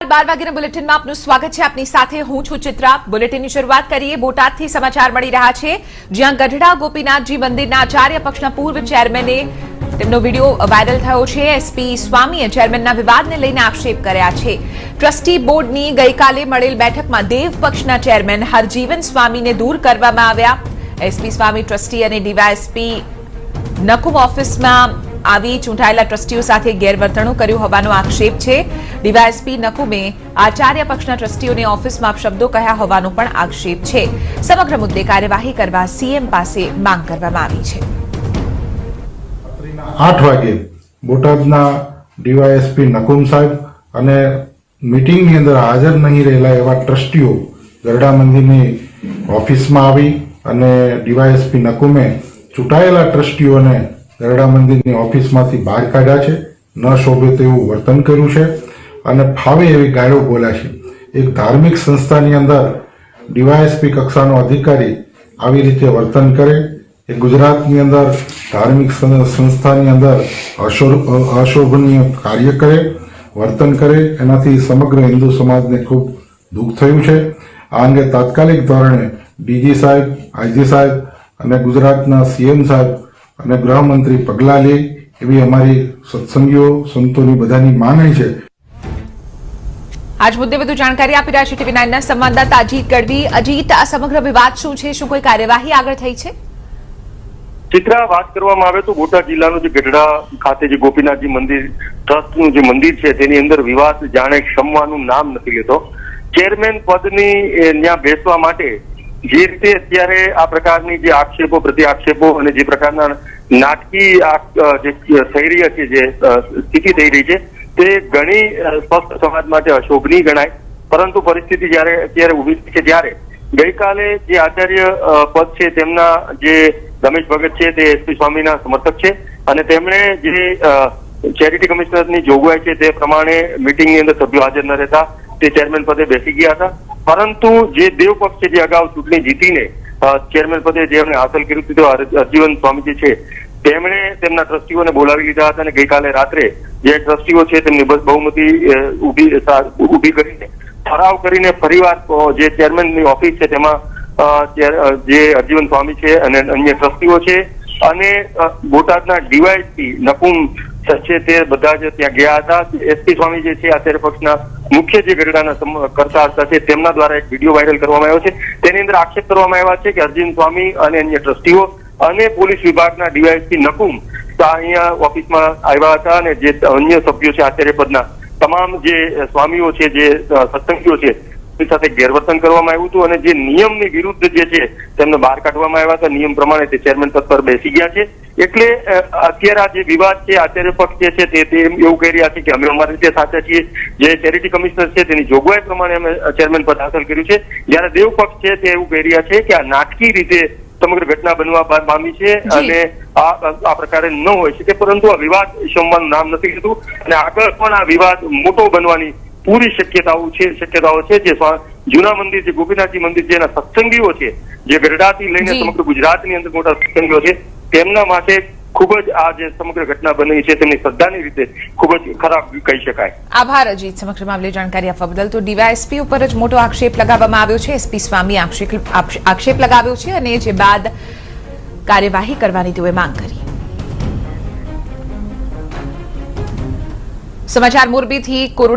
બાર વાગ્યાના બુલેટિનમાં આપનું સ્વાગત છે. આપની સાથે હું છું ચિત્રા. બુલેટિનની શરૂઆત કરીએ. બોટાદથી સમાચાર મળી રહ્યા છે. જ્યાં ગઢડા ગોપીનાથજી મંદિરના આચાર્ય પક્ષના પૂર્વ ચેરમેને તેમનો વીડિયો વાયરલ થયો છે. એસપી સ્વામીએ ચેરમેનના વિવાદને લઈને આક્ષેપ કર્યા છે. ટ્રસ્ટી બોર્ડની ગઈકાલે મળેલ બેઠકમાં દેવ પક્ષના ચેરમેન હરજીવન સ્વામીને દૂર કરવામાં આવ્યા. એસપી સ્વામી, ટ્રસ્ટી અને ડીવાયએસપી નકુમ ઓફિસમાં આવી ચૂંટાયેલા ટ્રસ્ટીઓ સાથે ગેરવર્તણૂક કર્યું હોવાનો આક્ષેપ છે. ડીવાયએસપી નકુમે આચાર્ય પક્ષના ટ્રસ્ટીઓને ઓફિસમાં શબ્દો કહ્યા હોવાનો પણ આક્ષેપ છે. સમગ્ર મુદ્દે કાર્યવાહી કરવા સીએમ પાસે માંગ કરવામાં આવી છે. આઠ વાગે બોટાદના ડીવાયએસપી નકુમ સાહેબ અને મીટિંગની અંદર હાજર નહીં રહેલા એવા ટ્રસ્ટીઓ ગરડા મંદિરની ઓફિસમાં આવી અને ડીવાયએસપી નકુમે ચૂંટાયેલા ટ્રસ્ટીઓને ગરડા મંદિરની ઓફિસમાંથી બહાર કાઢ્યા છે. ન શોભે તેવું વર્તન કર્યું છે. અને ફાવે એવી ગાળો બોલ્યા છે. એક ધાર્મિક સંસ્થાની અંદર ડીવાયએસપી કક્ષાનો અધિકારી આવી રીતે વર્તન કરે. એ ગુજરાતની અંદર ધાર્મિક સંસ્થાની અંદર અશો- અશોભનીય કાર્ય કરે, વર્તન કરે. એનાથી સમગ્ર હિન્દુ સમાજને ખૂબ દુઃખ થયું છે. આ અંગે તાત્કાલિક ધોરણે ડીજી સાહેબ, આઈજી સાહેબ અને ગુજરાતના સીએમ સાહેબ અને ગૃહમંત્રી પગલાં લે એવી અમારી સત્સંગીઓ સંતોની બધાની માંગણી છે. આજ મુદ્દે વધુ જાણકારી આપી રહ્યા છે ટીવી નાઇનના સંવાદદાતા અજીત ગઢવી. અજીત આ સમગ્ર વિવાદ શું છે? શું કોઈ કાર્યવાહી આગળ થઈ છે? ચિત્રા વાત કરવામાં આવે તો બોટાદ જિલ્લાનું જે ગઢડા ખાતે જે ગોપીનાથજી મંદિર ટ્રસ્ટનું જે મંદિર છે તેની અંદર વિવાદ જાણે ક્ષમવાનું નામ નથી લેતો. ચેરમેન પદની ત્યાં બેસવા માટે જે રીતે અત્યારે આ પ્રકારની જે આક્ષેપો પ્રતિ આક્ષેપો અને જે પ્રકારના નાટકી જે થઈ રહ્યા છે, જે સ્થિતિ થઈ રહી છે, તે ઘણી સ્વસ્થ સમાજ માટે અશોભની ગણાય. પરંતુ પરિસ્થિતિ જયારે, અત્યારે ઊભી છે, ત્યારે ગઈકાલે જે આચાર્ય પદ છે, તેમના જે રમેશ ભગત છે, તે એસપી સ્વામીના સમર્થક છે અને તેમણે જે ચેરિટી કમિશનરની જોગવાઈ છે, તે પ્રમાણે મિટિંગની અંદર સભ્યો હાજર ન રહેતા, તે ચેરમેન પદે બેસી ગયા હતા. પરંતુ જે દેવ પક્ષ છે જે અગાઉ ચૂંટણી જીતીને ચેરમેન પદે જે એમણે હાંસલ કર્યું હતું હરજીવન સ્વામીજી છે, તેમણે તેમના ટ્રસ્ટીઓને બોલાવી લીધા હતા અને ગઈકાલે રાત્રે જે ટ્રસ્ટીઓ છે તેમની બસ બહુમતી ઊભી ઊભી કરીને, ઠરાવ કરીને ફરીવાર જે ચેરમેનની ઓફિસ છે તેમાં જે હરજીવન સ્વામી છે અને અન્ય ટ્રસ્ટીઓ છે અને બોટાદના ડીવાયસી નકુમ છે તે બધા જ ત્યાં ગયા હતા. એસપી સ્વામી જે છે આચાર્ય પક્ષના મુખ્ય જે ગરડાના કરતા હતા છે તેમના દ્વારા એક વીડિયો વાયરલ કરવામાં આવ્યો છે. તેની અંદર આક્ષેપ કરવામાં આવ્યા છે કે અર્જુન સ્વામી અને અન્ય ટ્રસ્ટીઓ અને પોલીસ વિભાગના ડીવાયએસપી નકુમ અહીંયા ઓફિસમાં આવ્યા હતા અને જે અન્ય સભ્યો છે આચાર્ય પદના તમામ જે સ્વામીઓ છે, જે સત્સંગીઓ છે સાથે ગેરવર્તન કરવામાં આવ્યું હતું અને જે નિયમની વિરુદ્ધ જે છે, તેમને બહાર કાઢવામાં આવ્યા હતા. નિયમ પ્રમાણે તે ચેરમેન પદ પર બેસી ગયા છે. એટલે અત્યારે આ જે વિવાદ છે આચાર્ય પક્ષ જે છે તે તે એવું કહી રહ્યા છે કે અમે અમારી રીતે સાચા છીએ. જે ચેરિટી કમિશનર છે તેની જોગવાઈ પ્રમાણે અમે ચેરમેન પદ હાંસલ કર્યું છે. જ્યારે દેવ પક્ષ છે તે એવું કહી રહ્યા છે કે આ નાટકી રીતે સમગ્ર ઘટના બનવા પામી છે અને આ આ પ્રકારે ન હોય શકે. પરંતુ આ વિવાદ શમવાનું નામ નથી લીધું અને આગળ પણ આ વિવાદ મોટો બનવાની પૂરી શક્યતાઓ છે શક્યતાઓ છે. જે જૂના મંદિર જે ગોપીનાથજી મંદિર જેના સત્સંગીઓ છે. જે ગરડાથી લઈને સમગ્ર ગુજરાતની અંદર મોટા સત્સંગીઓ છે. તેમના માટે ખૂબ જ આ જે સમગ્ર ઘટના બની છે, તેમની શ્રદ્ધાની રીતે ખૂબ જ ખરાબ કહી શકાય. આભાર અજીત. સમગ્ર મામલે જાણકારી આપવા બદલ તો ડીવાયએસપી ઉપર જ મોટો આક્ષેપ લગાવવામાં આવ્યો છે. એસપી સ્વામી આક્ષેપ લગાવ્યો છે અને જે બાદ કાર્યવાહી કરવાની તેઓએ માંગ કરી. સમાચાર મોરબીથી કોરોના